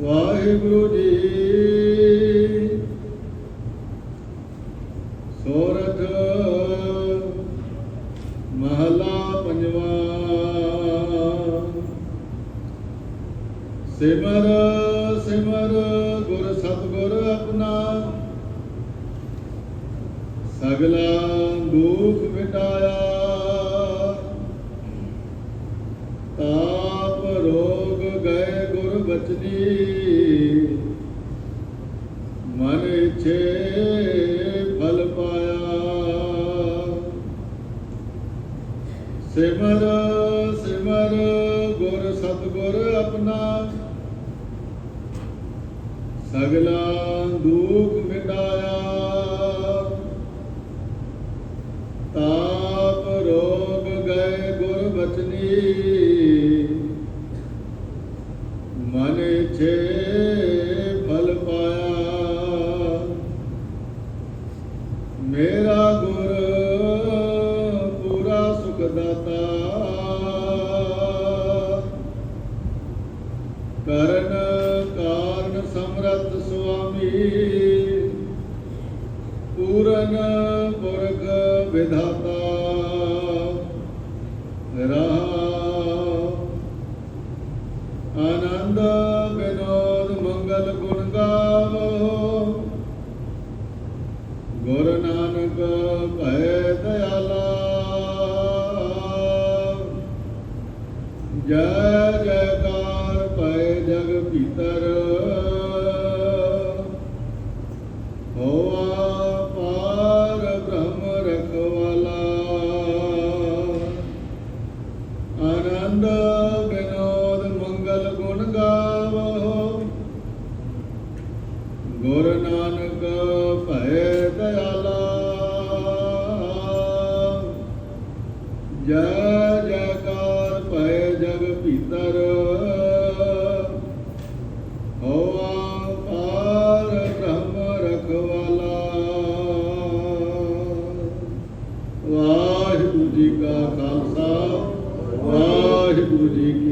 ਵਾਹਿਗੁਰੂ ਜੀ। ਸੋਰਠ ਮਹਲਾ ਪੰਜਵਾ। ਸਿਮਰ ਸਿਮਰ, ਗੁਰ ਸਤਗੁਰ ਆਪਣਾ। ਸਗਲਾ ਦੁਖ ਮਿਟਾਇਆ। ਤਾਪ ਰੋਗ ਗਏ ਬਚਨੀ ਮਨ ਇਛੇ ਫਲ ਪਾਇਆ। ਸਿਮਰ ਸਿਮਰ ਗੁਰ ਸਤਗੁਰ ਆਪਣਾ। ਸਗਲਾ ਦੁਖ ਮਿਟਾਇਆ। ਤਾ ਮੇਰਾ ਗੁਰ ਪੂਰਾ ਸੁਖ ਦਾਤਾ। ਕਰਨ ਕਾਰਨ ਸਮਰਤ ਸੁਆਮੀ। ਪੂਰਨ ਪੁਰਖ ਵਿਧਾਤਾ। ਰਹਾ। ਆਨੰਦ ਬਿਨੋਦ ਮੰਗਲ ਗੁਣ ਗਾਵੋ। ਜੈ ਜੈਕਾਰ ਭੈ ਜਗ ਭੀਤਰ। ਹੋਆ ਪਾਰ ਬ੍ਰਹਮ ਰਖਵਾਲਾ। ਆਨੰਦ ਬਿਨੋਦ ਮੰਗਲ ਗੁਣ ਗਾਵੋ। ਗੁਰ ਨਾਨਕ ਭੈ ਦਇਆਲਾ। ਜੈ ਜਗ ਭੀਤਰ। ਹੋਆ ਪਾਰ ਬ੍ਰਹਮ ਰਖਵਾਲਾ। ਵਾਹਿਗੁਰੂ ਜੀ ਕਾ ਖਾਲਸਾ ਵਾਹਿਗੁਰੂ ਜੀ ਕੀ